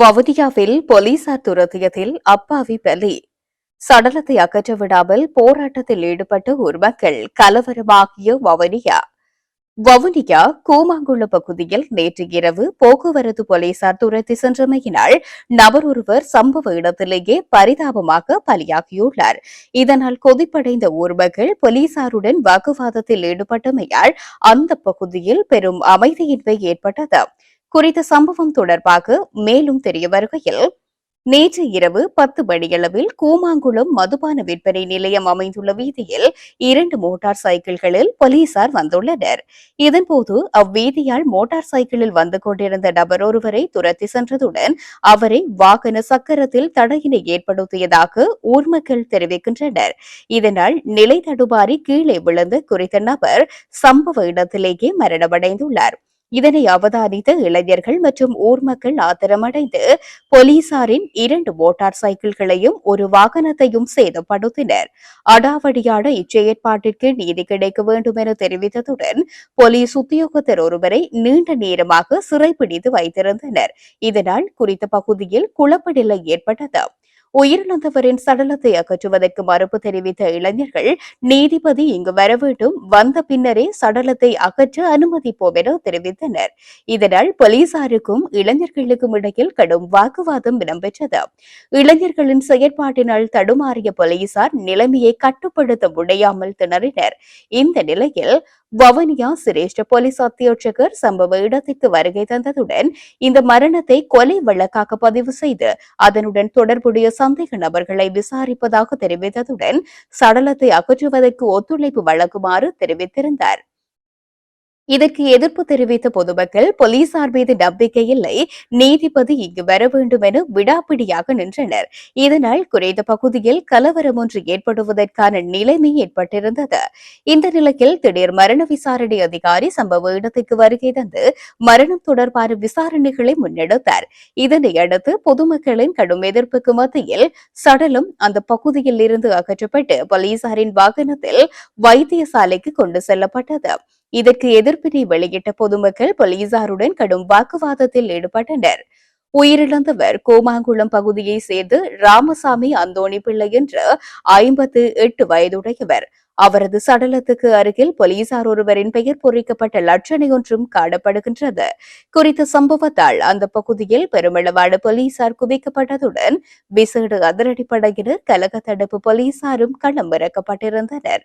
வவுதியாவில் போலீசார் துரத்தியதில் அப்பாவி பலி. சடலத்தை அகற்ற விடாமல் போராட்டத்தில் ஈடுபட்ட ஒரு மக்கள் கலவரமாகிய வவுனியா. வவுனியா கூமாங்குள பகுதியில் நேற்று இரவு போக்குவரத்து போலீசார் துரத்தி சென்றமையினால் நபர் ஒருவர் சம்பவ இடத்திலேயே பரிதாபமாக பலியாகியுள்ளார். இதனால் கொதிப்படைந்த ஊர் போலீசாருடன் வாக்குவாதத்தில் ஈடுபட்டமையால் அந்த பகுதியில் பெரும் அமைதியின்மை ஏற்பட்டது. குறித்த சம்பவம் தொடர்பாக மேலும் தெரிய வருகையில் நேற்று இரவு பத்து மணியளவில் கூமாங்குளம் மதுபான விற்பனை நிலையம் அமைந்துள்ள வீதியில் இரண்டு மோட்டார் சைக்கிள்களில் போலீசார் வந்துள்ளனர். இதன்போது அவ்வீதியால் மோட்டார் சைக்கிளில் வந்து கொண்டிருந்த நபர் ஒருவரை துரத்தி சென்றதுடன் அவரை வாகன சக்கரத்தில் தடையினை ஏற்படுத்தியதாக ஊர் மக்கள் தெரிவிக்கின்றனர். இதனால் நிலை தடுமாறி கீழே விழுந்து குறித்த நபர் சம்பவ இடத்திலேயே மரணமடைந்துள்ளார். இதனை அவதானித்த இளைஞர்கள் மற்றும் ஊர் மக்கள் ஆத்திரமடைந்து போலீசாரின் இரண்டு மோட்டார் சைக்கிள்களையும் ஒரு வாகனத்தையும் சேதப்படுத்தினர். அடாவடியான இச்செயற்பாட்டிற்கு நீதி கிடைக்க வேண்டும் என தெரிவித்ததுடன் போலீஸ் உத்தியோகத்தர் ஒருவரை நீண்ட நேரமாக சிறைப்பிடித்து வைத்திருந்தனர். இதனால் குறித்த பகுதியில் குழப்ப நிலை ஏற்பட்டது. உயிரிழந்தவரின் சடலத்தை அகற்றுவதற்கு மறுப்பு தெரிவித்த இளைஞர்கள் நீதிபதி இங்கு வர வேண்டும் வந்த பின்னரே சடலத்தை அகற்ற அனுமதிப்போம் என தெரிவித்தனர். இதனால் போலீசாருக்கும் இளைஞர்களுக்கும் இடையில் கடும் வாக்குவாதம் இடம்பெற்றது. இளைஞர்களின் செயற்பாட்டினால் தடுமாறிய போலீசார் நிலைமையை கட்டுப்படுத்த முடியாமல் திணறினர். இந்த நிலையில் வவனியா சிரேஷ்ட போலீஸ் அத்தியட்சகர் சம்பவ இடத்திற்கு வருகை தந்ததுடன் இந்த மரணத்தை கொலை வழக்காக பதிவு செய்து அதனுடன் தொடர்புடைய சந்தேக நபர்களை விசாரிப்பதாக தெரிவித்ததுடன் சடலத்தை அகற்றுவதற்கு ஒத்துழைப்பு வழங்குமாறு தெரிவித்திருந்தார். இதற்கு எதிர்ப்பு தெரிவித்த பொதுமக்கள் போலீசார் மீது நம்பிக்கை இல்லை. நீதிபதி இங்கு வர வேண்டும் என விடாப்பிடியாக நின்றனர். இதனால் குறைந்த பகுதியில் கலவரம் ஒன்று ஏற்படுவதற்கான நிலைமை ஏற்பட்டிருந்தது. இந்த நிலையில் திடீர் மரண விசாரணை அதிகாரி சம்பவ இடத்துக்கு வருகை தந்து மரணம் தொடர்பான விசாரணைகளை முன்னெடுத்தார். இதனையடுத்து பொதுமக்களின் கடும் எதிர்ப்புக்கு மத்தியில் சடலம் அந்த பகுதியில் இருந்து அகற்றப்பட்டு போலீசாரின் வாகனத்தில் வைத்தியசாலைக்கு கொண்டு செல்லப்பட்டது. இதற்கு எதிர்ப்பினை வெளியிட்ட பொதுமக்கள் போலீசாருடன் கடும் வாக்குவாதத்தில் ஈடுபட்டனர். உயிரிழந்தவர் கோமாங்குளம் பகுதியை சேர்ந்து ராமசாமி அந்தோணி பிள்ளை என்ற ஐம்பத்து எட்டு வயதுடையவர். அவரது சடலத்துக்கு அருகில் போலீசார் ஒருவரின் பெயர் பொறிக்கப்பட்ட லட்சணை ஒன்றும் காணப்படுகின்றது. குறித்த சம்பவத்தால் அந்த பகுதியில் பெருமளவான போலீசார் குவிக்கப்பட்டதுடன் விசேட அதிரடிப்படையினர் கலக தடுப்பு போலீசாரும் களம் இறக்கப்பட்டிருந்தனர்.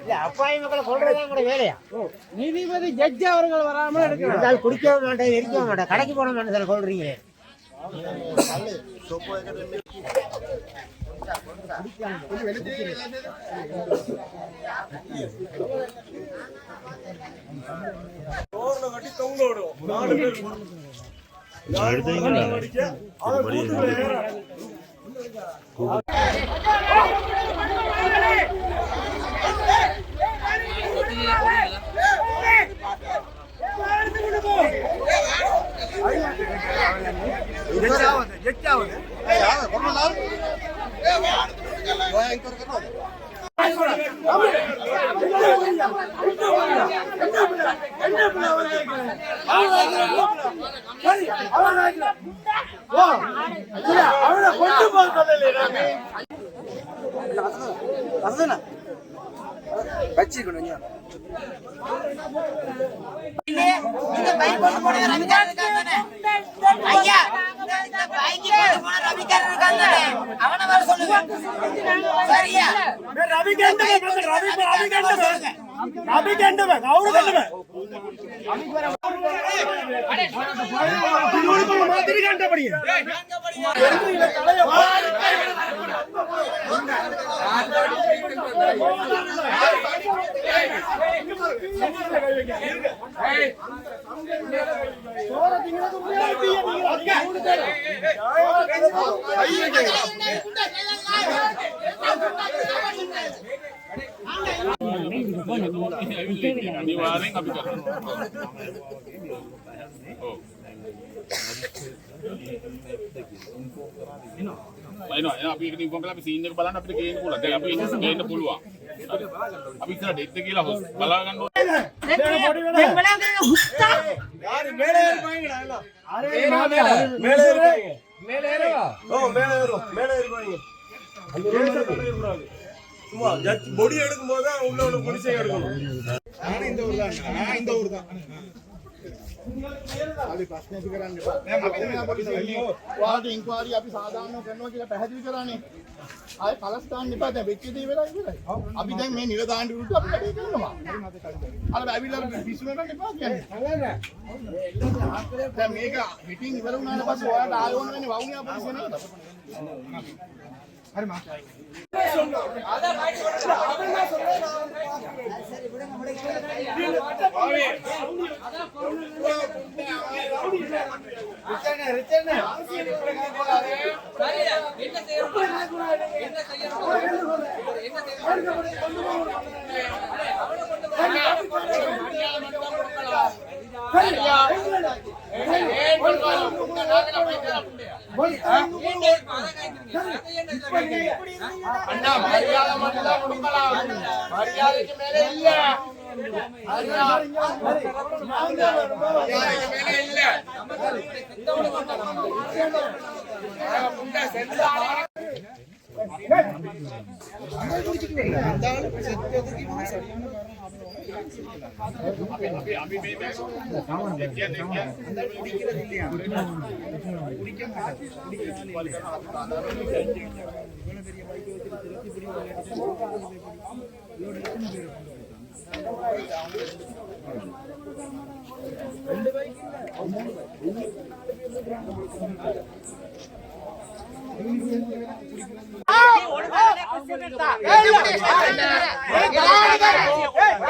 இல்ல அப்பாயமக்களை சொல்றதா கூட வேலையா? நீதிபதி ஜட்ஜி அவர்கள் வராமல் எடுக்கணும். இருந்தால் குடிக்கவும் மாட்டேன் எரிக்கவும் மாட்டேன். கடைக்கு போட மாட்டேன் சார் கொள்றீங்களே அவனை கொண்டு போக வச்சிருக்கணும் இந்த பைக் கொண்டு போனது ரவிக்காரன் இருக்கான் ஐயா இந்த பைக் கொண்டு போன ரவிக்காரன் இருக்கான் அவனை வர சொல்லுங்க. சரியா ரவி ரவி கண்டவே ரவி கண்டவே. அவரு கண்டவே மாதிரி கண்டபடியே අනිවාර්යෙන් අපි කරනවා. ඔව්. එනවා එනවා අපි ඒක ඉන්ෆෝම් කරලා අපි සීන් එක බලන්න අපිට ගේන්න පුළුවන්. දැන් අපි ඉන්න ගේන්න පුළුවන්. අපි ඉතන ඩෙත් කියලා හොස් බලා ගන්න ඕනේ. දැන් බලන්න හුස්සා. යාරි මේලේ ඉරිපයින්ගලා එලා. අරේ මේලේ ඉරිපයින්ගේ. මේලේ ඉරවා. ඔව් මේලේ ඉරවා. මේලේ ඉරිපයින්ගේ. சும்மா ஜட்ஜ் பொடி எடுக்கும் போது தான் உள்ள உள்ள குடிசை எடுக்கணும் நான் இந்த ஊர் தான் நான் இந்த ஊர் தான் අපි ප්‍රශ්නයක් කරන්න එපා. අපි මේ අපිට ඔයාලට ඉන්ක්වයරි අපි සාධාරණව කරනවා කියලා පැහැදිලි කරානේ. ආයේ කලස් දාන්න එපා. දැන් වෙච්ච දේ වෙලා ඉවරයි. අපි දැන් මේ නිලධාරි විරුද්ධ අපි වැඩේ කරනවා. අර ඇවිල්ලා පිස්සු කරන්න එපා කියන්නේ. දැන් මේක මිටින් ඉවර වුණාට පස්සේ ඔයාලට ආයෙ ඕන වෙන්නේ වවුනියා පොලිසිය නේද? හරි என்ன அண்ணா மரியாதை மட்டும் தான் கொடுக்கலாம். மரியாதைக்கு மேலே இல்ல. மரியாதைக்கு மேலே இல்ல. ரெண்டு பைக் இல்ல மூணு பைக் குடிக்கிறது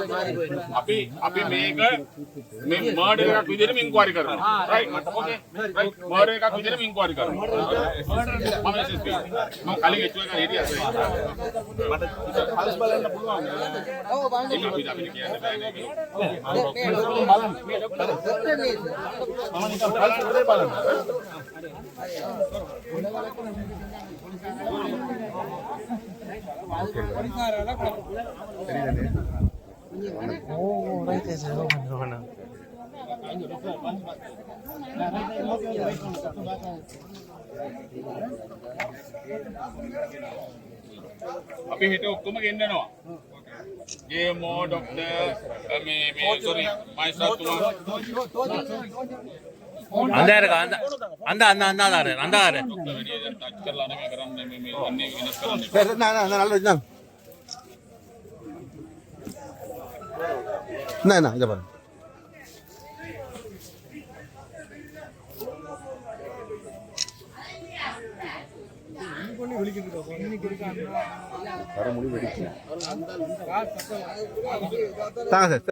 अभी अभी मैं मैं मर्डर का तुझे में इंक्वायरी कर रहा हूँ राइट मतलब ओके राइट मर्डर का तुझे में इंक्वायरी कर रहा हूँ मैं खाली एचओ का एरिया से हाउस वाला ना बोलवा ओ बाँध दो अभी अभी किया है मैंने बालन बालन கோபம் உடைத்தேன் செலவு பண்ணுவேன் நான் අපි හිට ඔක්කොම ගෙන්න්නනවා ඒ මෝ ඩොක්ටර් මේ මේ සොරි මයිස්ටර්තුමා அந்த இருக்கு அந்த அந்த அந்த அந்த அந்த அந்த அந்த না না এটা পারেন முடிவு